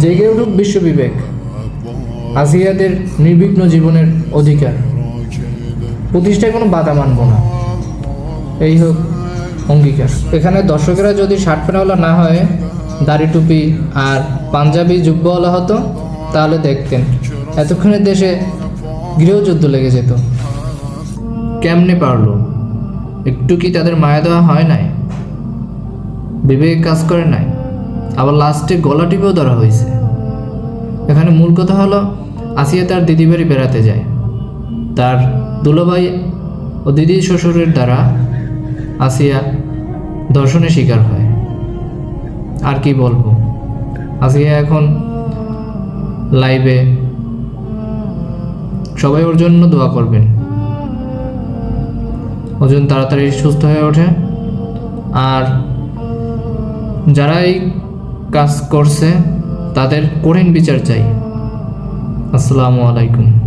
জেগে উঠুক বিশ্ববিবেক আসিয়াদের নির্বিঘ্ন জীবনের অধিকার। প্রতিষ্ঠায় কোনো বাধা মানব না। এই হোক অঙ্গীকার। এখানে দর্শকেরা যদি শার্ট প্যান্টওয়ালা না হয়, দাড়ি টুপি আর পাঞ্জাবি জুব্বওয়ালা হতো, তাহলে দেখতেন এতক্ষণে দেশে গৃহযুদ্ধ লেগে যেত। কেমনে পারল? একটু কি তাদের মায়া দেওয়া হয় নাই? বিবেক কাজ করে নাই? আবার লাস্টে গলা টিপেও ধরা হয়েছে। এখানে মূল কথা হলো, আসিয়া তার দিদি বাড়ি বেড়াতে যায়। তার দুলোভাই ও দিদি শ্বশুরের দ্বারা আসিয়া দর্শনে শিকার হয়। আর কি বলব? আসিয়া এখন লাইভে সবাই ওর জন্য দোয়া করবেন। ওজন তাড়াতাড়ি সুস্থ হয়ে ওঠে। আর যারা এই কাজ করছে তাদের কঠিন বিচার চাই। আসসালামু আলাইকুম।